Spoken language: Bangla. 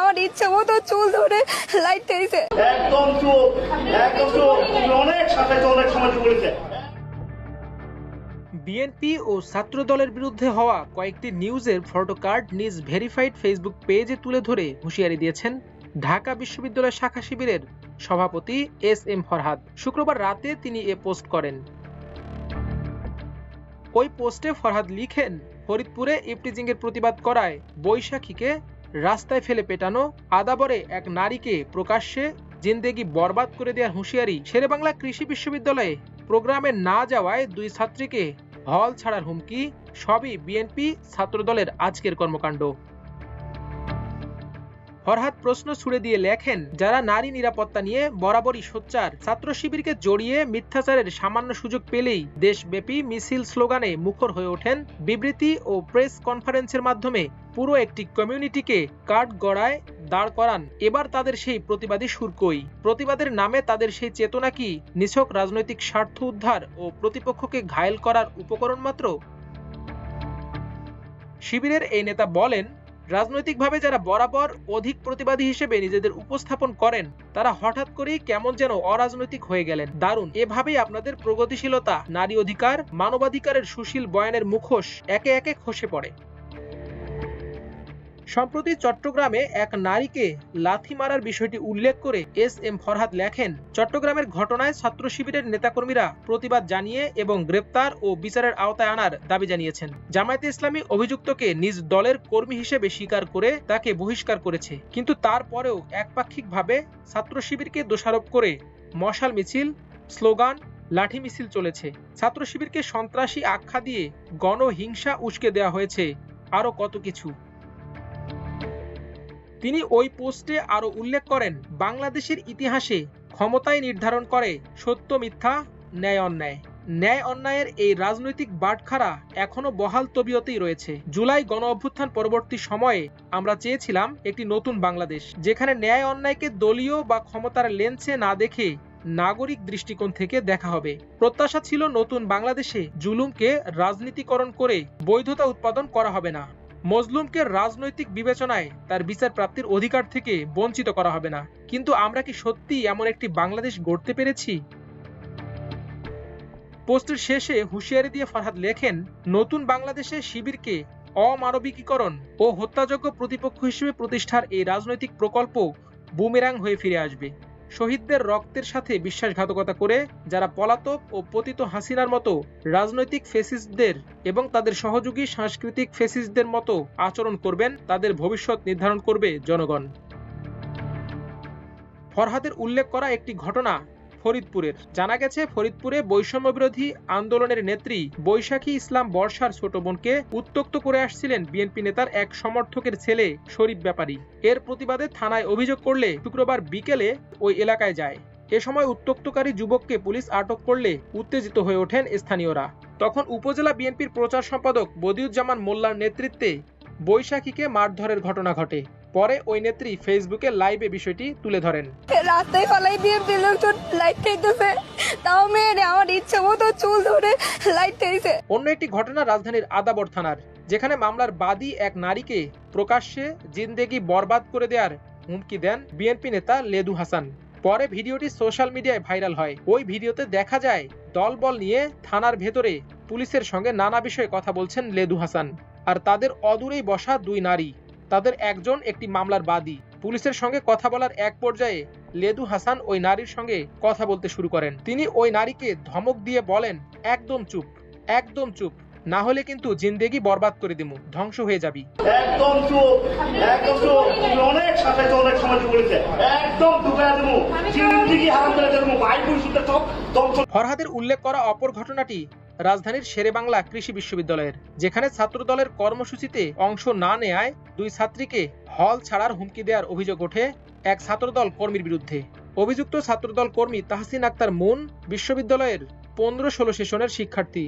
আমার ইচ্ছে মতো চুল ধরে লাইট টেরিছে। একদম চুপ একদম চুপ। অনেক সাথে অনেক সময় বলেছে বিএনপি ও ছাত্র দলের বিরুদ্ধে হওয়া কয়েকটি নিউজের ফটোকার্ড নিজ ভেরিফাইড ফেসবুক পেজে তুলে ধরে হুঁশিয়ারি দিয়েছেন ঢাকা বিশ্ববিদ্যালয় শাখা শিবিরের সভাপতি এস এম ফরহাদ। শুক্রবার রাতে তিনি এ পোস্ট করেন। ওই পোস্টে ফরহাদ লিখেন ফরিদপুরে ইফটিজিংয়ের প্রতিবাদ করায় বৈশাখীকে রাস্তায় ফেলে পেটানো আদাবরে এক নারীকে প্রকাশ্যে জিন্দেগি বরবাদ করে দেওয়ার হুঁশিয়ারি শেরেবাংলা কৃষি বিশ্ববিদ্যালয়ে। প্রোগ্রামে না যাওয়ায় দুই ছাত্রীকে হল ছাড়ার হুমকি, সবই বিএনপি ছাত্রদলের আজকের কর্মকাণ্ড। ফরহাদ প্রশ্ন ছুড়ে দিয়ে লেখেন, যারা নারী নিরাপত্তা নিয়ে বরাবরই সোচ্চার, ছাত্র শিবিরকে জড়িয়ে মিথ্যাচারের সামান্য সুযোগ পেলেই দেশব্যাপী মিছিল স্লোগানে মুখর হয়ে ওঠেন বিবৃতি ও প্রেস কনফারেন্সের মাধ্যমে পুরো একটি কমিউনিটিকে কাঠ গড়ায় দাঁড় করান। এবার তাদের সেই প্রতিবাদী সুর কই প্রতিবাদের নামে তাদের সেই চেতনা কি নিছক রাজনৈতিক স্বার্থ উদ্ধার ও প্রতিপক্ষকে ঘায়েল করার উপকরণ মাত্র? শিবিরের এই নেতা বলেন রাজনৈতিকভাবে যারা বরাবর অধিক প্রতিবাদী হিসেবে নিজেদের উপস্থাপন করেন, তারা হঠাৎ করেই কেমন যেন অরাজনৈতিক হয়ে গেলেন। দারুণ। এভাবেই আপনাদের প্রগতিশীলতা, নারী অধিকার, মানবাধিকারের সুশীল বয়ানের মুখোশ একে একে খসে পড়ে। সম্প্রতি চট্টগ্রামে এক নারীকে লাথি মারার বিষয়টি উল্লেখ করে এস এম ফরহাদ লেখেন, চট্টগ্রামের ঘটনায় ছাত্র শিবিরের নেতাকর্মীরা প্রতিবাদ জানিয়ে এবং গ্রেপ্তার ও বিচারের আওতায় আনার দাবি জানিয়েছেন। জামায়াতে ইসলামী অভিযুক্তকে নিজ দলের কর্মী হিসেবে স্বীকার করে তাকে বহিষ্কার করেছে। কিন্তু তারপরেও একপাক্ষিকভাবে ছাত্র শিবিরকে দোষারোপ করে মশাল মিছিল, স্লোগান, লাঠি মিছিল চলেছে। ছাত্র শিবিরকে সন্ত্রাসী আখ্যা দিয়ে গণহিংসা উস্কে দেওয়া হয়েছে আরও কত কিছু। তিনি ওই পোস্টে আরও উল্লেখ করেন, বাংলাদেশের ইতিহাসে ক্ষমতায় নির্ধারণ করে সত্য, মিথ্যা, ন্যায়, অন্যায়। ন্যায়, অন্যায়ের এই রাজনৈতিক বাটখারা এখনও বহাল তবিয়তেই রয়েছে। জুলাই গণ অভ্যুত্থান পরবর্তী সময়ে আমরা চেয়েছিলাম একটি নতুন বাংলাদেশ, যেখানে ন্যায়, অন্যায়কে দলীয় বা ক্ষমতার লেন্সে না দেখে নাগরিক দৃষ্টিকোণ থেকে দেখা হবে। প্রত্যাশা ছিল নতুন বাংলাদেশে জুলুমকে রাজনীতিকরণ করে বৈধতা উৎপাদন করা হবে না। মজলুমকে রাজনৈতিক বিবেচনায় তার বিচার প্রাপ্তির অধিকার থেকে বঞ্চিত করা হবে না। কিন্তু আমরা কি সত্যি এমন একটি বাংলাদেশ গড়তে পেরেছি? পোস্টের শেষে হুঁশিয়ারি দিয়ে ফরহাদ লেখেন, নতুন বাংলাদেশে শিবিরকে অমানবিকীকরণ ও হত্যাযোগ্য প্রতিপক্ষ হিসেবে প্রতিষ্ঠার এই রাজনৈতিক প্রকল্প বুমেরাং হয়ে ফিরে আসবে। শহীদদের রক্তের সাথে বিশ্বাসঘাতকতা করে, যারা পলাতক ও পতিত হাসিনার মতো রাজনৈতিক ফেসিস্টদের এবং তাদের সহযোগী সাংস্কৃতিক ফেসিস্টদের মতো আচরণ করবেন, তাদের ভবিষ্যৎ নির্ধারণ করবে জনগণ। ফরহাদের উল্লেখ করা একটি ঘটনা ফরিদপুরের জানা গেছে, ফরিদপুরে বৈষম্য বিরোধী আন্দোলনের নেত্রী বৈশাখী ইসলাম বর্ষার ছোট বোনকে উত্তক্ত করে আসছিলেন বিএনপি নেতার এক সমর্থকের ছেলে শরীফ ব্যাপারী। এর প্রতিবাদে থানায় অভিযোগ করলে শুক্রবার বিকেলে ওই এলাকায় যায়। এ সময় উত্তক্তকারী যুবককে পুলিশ আটক করলে উত্তেজিত হয়ে ওঠেন স্থানীয়রা। তখন উপজেলা বিএনপির প্রচার সম্পাদক বদিউজ্জামান মোল্লার নেতৃত্বে বৈশাখীকে মারধরের ঘটনা ঘটে। পরে ওই নেত্রী ফেসবুকে লাইভে বিষয়টি তুলে ধরেন। রাস্তায় ফলাই দিয়ে লোকজন লাইট টেরিতেছে তাও মেয়েরে আমার ইচ্ছে মতো চুল ধরে লাইট টেরিছে অন্য একটি ঘটনা রাজধানীর আদাবর থানার যেখানে মামলার বাদী এক নারীকে প্রকাশ্যে জিন্দেগি বরবাদ করে দেওয়ার হুমকি দেন বিএনপি নেতা লেদু হাসান। পরে ভিডিওটি সোশ্যাল মিডিয়ায় ভাইরাল হয়। ওই ভিডিওতে দেখা যায় দলবল নিয়ে থানার ভেতরে পুলিশের সঙ্গে নানা বিষয়ে কথা বলছেন লেদু হাসান। আর তাদের অদূরেই বসা দুই নারী। তাদের একজন একটি মামলার বাদী। পুলিশের সঙ্গে কথা বলার এক পর্যায়ে লেদু হাসান ওই নারীর সঙ্গে কথা বলতে শুরু করেন। তিনি ওই নারীকে ধমক দিয়ে বলেন একদম চুপ একদম চুপ না হলে কিন্তু জিন্দেগি বরবাদ করে দিমু ধ্বংস হয়ে যাবি। একদম চুপ একদম চুপ। তুমি অনেক সাথে অনেক সময় বলেছে। একদম ঢুকাই দেবো জিন্দিগি হারাম করে দেবো ভাই পরিশুদ্ধ সব ধ্বংস ফরহাদের উল্লেখ করা অপর ঘটনাটি রাজধানীর শেরেবাংলা কৃষি বিশ্ববিদ্যালয়ের, যেখানে ছাত্রদলের কর্মসূচিতে অংশ না নেয়ায় দুই ছাত্রীকে হল ছাড়ার হুমকি দেওয়ার অভিযোগ ওঠে এক ছাত্রদল কর্মীর বিরুদ্ধে। অভিযুক্ত ছাত্রদল কর্মী তাহসিন আক্তার মুন বিশ্ববিদ্যালয়ের পনেরো ষোলো সেশনের শিক্ষার্থী।